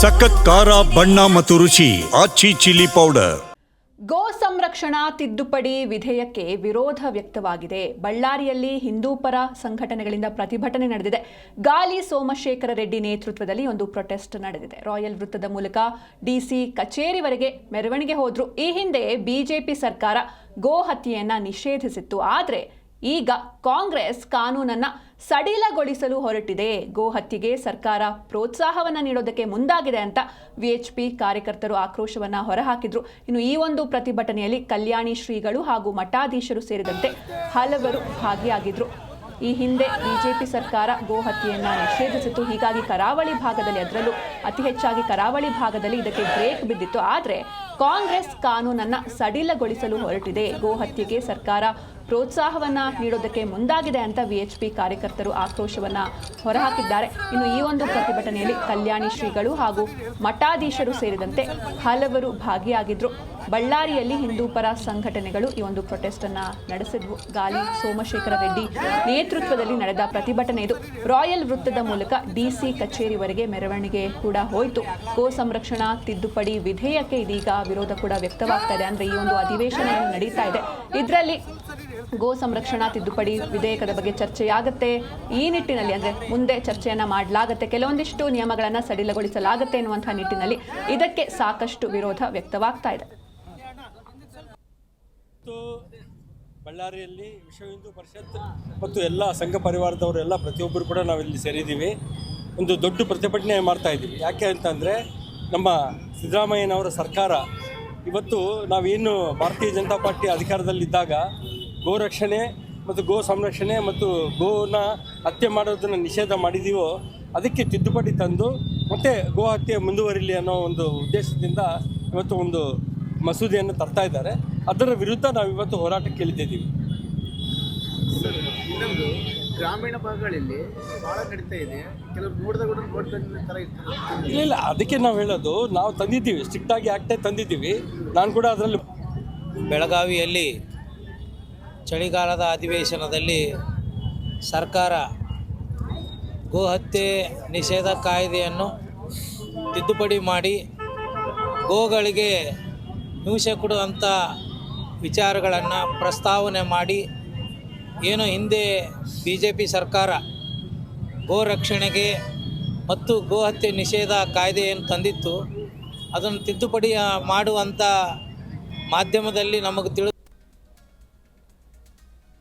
ಸಖತ್ ಖಾರ, ಬಣ್ಣ ಮತ್ತು ರುಚಿ, ಆಚಿ ಚಿಲ್ಲಿ ಪೌಡರ್. ಗೋ ಸಂರಕ್ಷಣಾ ತಿದ್ದುಪಡಿ ವಿಧೇಯಕ್ಕೆ ವಿರೋಧ ವ್ಯಕ್ತವಾಗಿದೆ. ಬಳ್ಳಾರಿಯಲ್ಲಿ ಹಿಂದೂಪರ ಸಂಘಟನೆಗಳಿಂದ ಪ್ರತಿಭಟನೆ ನಡೆದಿದೆ. ಗಾಲಿ ಸೋಮಶೇಖರ ರೆಡ್ಡಿ ನೇತೃತ್ವದಲ್ಲಿ ಒಂದು ಪ್ರೊಟೆಸ್ಟ್ ನಡೆದಿದೆ. ರಾಯಲ್ ವೃತ್ತದ ಮೂಲಕ ಡಿಸಿ ಕಚೇರಿವರೆಗೆ ಮೆರವಣಿಗೆ ಹೋದ್ರು. ಈ ಹಿಂದೆ ಬಿಜೆಪಿ ಸರ್ಕಾರ ಗೋ ಹತ್ಯೆಯನ್ನ ನಿಷೇಧಿಸಿತ್ತು. ಆದರೆ ಈಗ ಕಾಂಗ್ರೆಸ್ ಕಾನೂನನ್ನ ಸಡಿಲಗೊಳಿಸಲು ಹೊರಟಿದೆ. ಗೋ ಹತ್ಯೆಗೆ ಸರ್ಕಾರ ಪ್ರೋತ್ಸಾಹವನ್ನ ನೀಡೋದಕ್ಕೆ ಮುಂದಾಗಿದೆ ಅಂತ ವಿಎಚ್ಪಿ ಕಾರ್ಯಕರ್ತರು ಆಕ್ರೋಶವನ್ನ ಹೊರಹಾಕಿದ್ರು. ಇನ್ನು ಈ ಒಂದು ಪ್ರತಿಭಟನೆಯಲ್ಲಿ ಕಲ್ಯಾಣಿ ಶ್ರೀಗಳು ಹಾಗೂ ಮಠಾಧೀಶರು ಸೇರಿದಂತೆ ಹಲವರು ಭಾಗಿಯಾಗಿದ್ರು. ಈ ಹಿಂದೆ ಬಿಜೆಪಿ ಸರ್ಕಾರ ಗೋ ಹತ್ಯೆಯನ್ನ ನಿಷೇಧಿಸಿತ್ತು. ಹೀಗಾಗಿ ಕರಾವಳಿ ಭಾಗದಲ್ಲಿ ಅದರಲ್ಲೂ ಅತಿ ಹೆಚ್ಚಾಗಿ ಕರಾವಳಿ ಭಾಗದಲ್ಲಿ ಇದಕ್ಕೆ ಬ್ರೇಕ್ ಬಿದ್ದಿತ್ತು. ಆದರೆ ಕಾಂಗ್ರೆಸ್ ಕಾನೂನನ್ನ ಸಡಿಲಗೊಳಿಸಲು ಹೊರಟಿದೆ. ಗೋ ಹತ್ಯೆಗೆ ಸರ್ಕಾರ ಪ್ರೋತ್ಸಾಹವನ್ನ ನೀಡೋದಕ್ಕೆ ಮುಂದಾಗಿದೆ ಅಂತ ವಿಎಚ್ಪಿ ಕಾರ್ಯಕರ್ತರು ಆಕ್ರೋಶವನ್ನ ಹೊರಹಾಕಿದ್ದಾರೆ. ಇನ್ನು ಈ ಒಂದು ಪ್ರತಿಭಟನೆಯಲ್ಲಿ ಕಲ್ಯಾಣಿ ಶ್ರೀಗಳು ಹಾಗೂ ಮಠಾಧೀಶರು ಸೇರಿದಂತೆ ಹಲವರು ಭಾಗಿಯಾಗಿದ್ರು. ಬಳ್ಳಾರಿಯಲ್ಲಿ ಹಿಂದೂಪರ ಸಂಘಟನೆಗಳು ಈ ಒಂದು ಪ್ರೊಟೆಸ್ಟ್ ಅನ್ನ ನಡೆಸಿದ್ವು. ಗಾಲಿ ಸೋಮಶೇಖರ ರೆಡ್ಡಿ ನೇತೃತ್ವದಲ್ಲಿ ನಡೆದ ಪ್ರತಿಭಟನೆ ಇದು. ರಾಯಲ್ ವೃತ್ತದ ಮೂಲಕ ಡಿಸಿ ಕಚೇರಿವರೆಗೆ ಮೆರವಣಿಗೆ ಕೂಡ ಹೋಯಿತು. ಗೋ ಸಂರಕ್ಷಣಾ ತಿದ್ದುಪಡಿ ವಿಧೇಯಕ್ಕೆ ಇದೀಗ ವಿರೋಧ ಕೂಡ ವ್ಯಕ್ತವಾಗ್ತಾ ಇದೆ. ಅಂದ್ರೆ ಈ ಒಂದು ಅಧಿವೇಶನ ನಡೀತಾ ಇದೆ. ಇದರಲ್ಲಿ ಗೋ ಸಂರಕ್ಷಣಾ ತಿದ್ದುಪಡಿ ವಿಧೇಯಕದ ಬಗ್ಗೆ ಚರ್ಚೆಯಾಗುತ್ತೆ. ಈ ನಿಟ್ಟಿನಲ್ಲಿ ಅಂದ್ರೆ ಮುಂದೆ ಚರ್ಚೆಯನ್ನ ಮಾಡಲಾಗುತ್ತೆ. ಕೆಲವೊಂದಿಷ್ಟು ನಿಯಮಗಳನ್ನ ಸಡಿಲಗೊಳಿಸಲಾಗುತ್ತೆ ಎನ್ನುವಂತಹ ನಿಟ್ಟಿನಲ್ಲಿ ಇದಕ್ಕೆ ಸಾಕಷ್ಟು ವಿರೋಧ ವ್ಯಕ್ತವಾಗ್ತಾ ಇದೆ. ಮತ್ತು ಬಳ್ಳಾರಿಯಲ್ಲಿ ವಿಶ್ವ ಹಿಂದೂ ಪರಿಷತ್ ಮತ್ತು ಎಲ್ಲ ಸಂಘ ಪರಿವಾರದವರೆಲ್ಲ ಪ್ರತಿಯೊಬ್ಬರು ಕೂಡ ನಾವಿಲ್ಲಿ ಸೇರಿದ್ದೀವಿ. ಒಂದು ದೊಡ್ಡ ಪ್ರತಿಭಟನೆ ಮಾಡ್ತಾ ಇದ್ದೀವಿ. ಯಾಕೆ ಅಂತಂದರೆ ನಮ್ಮ ಸಿದ್ದರಾಮಯ್ಯನವರ ಸರ್ಕಾರ ಇವತ್ತು ನಾವೇನು ಭಾರತೀಯ ಜನತಾ ಪಾರ್ಟಿ ಅಧಿಕಾರದಲ್ಲಿದ್ದಾಗ ಗೋ ರಕ್ಷಣೆ ಮತ್ತು ಗೋ ಸಂರಕ್ಷಣೆ ಮತ್ತು ಗೋನ ಹತ್ಯೆ ಮಾಡೋದನ್ನು ನಿಷೇಧ ಮಾಡಿದ್ದೀವೋ ಅದಕ್ಕೆ ತಿದ್ದುಪಡಿ ತಂದು ಮತ್ತೆ ಗೋ ಹತ್ಯೆ ಮುಂದುವರಿಲಿ ಅನ್ನೋ ಒಂದು ಉದ್ದೇಶದಿಂದ ಇವತ್ತು ಒಂದು ಮಸೂದೆಯನ್ನು ತರ್ತಾ ಇದ್ದಾರೆ. ಅದರ ವಿರುದ್ಧ ನಾವು ಇವತ್ತು ಹೋರಾಟಕ್ಕೆ ಇಳಿದಿದ್ದೀವಿ. ಇನ್ನೊಂದು ಗ್ರಾಮೀಣ ಭಾಗಗಳಲ್ಲಿ ಭಾಳ ನಡೀತಾ ಇದೆ. ಕೆಲವರು ನೋಡಿದ ಕೂಡ ನೋಡ್ಕೊಂಡ ಥರ ಇರ್ತಾರೆ ಇಲ್ಲ ಇಲ್ಲ ಅದಕ್ಕೆ ನಾವು ಹೇಳೋದು ನಾವು ತಂದಿದ್ದೀವಿ ಸ್ಟ್ರಿಕ್ಟಾಗಿ ಆ್ಯಕ್ಟೇ ತಂದಿದ್ದೀವಿ. ನಾನು ಕೂಡ ಅದರಲ್ಲಿ ಬೆಳಗಾವಿಯಲ್ಲಿ ಚಳಿಗಾಲದ ಅಧಿವೇಶನದಲ್ಲಿ ಸರ್ಕಾರ ಗೋಹತ್ಯೆ ನಿಷೇಧ ಕಾಯ್ದೆಯನ್ನು ತಿದ್ದುಪಡಿ ಮಾಡಿ ಗೋಗಳಿಗೆ ಹಿಂಸೆ ಕೊಡುವಂಥ ವಿಚಾರಗಳನ್ನು ಪ್ರಸ್ತಾವನೆ ಮಾಡಿ ಏನು ಹಿಂದೆ ಬಿ ಜೆ ಪಿ ಸರ್ಕಾರ ಗೋ ರಕ್ಷಣೆಗೆ ಮತ್ತು ಗೋ ಹತ್ಯೆ ನಿಷೇಧ ಕಾಯ್ದೆ ಏನು ತಂದಿತ್ತು, ಅದನ್ನು ತಿದ್ದುಪಡಿ ಮಾಡುವಂಥ ಮಾಧ್ಯಮದಲ್ಲಿ ನಮಗೆ ತಿಳಿ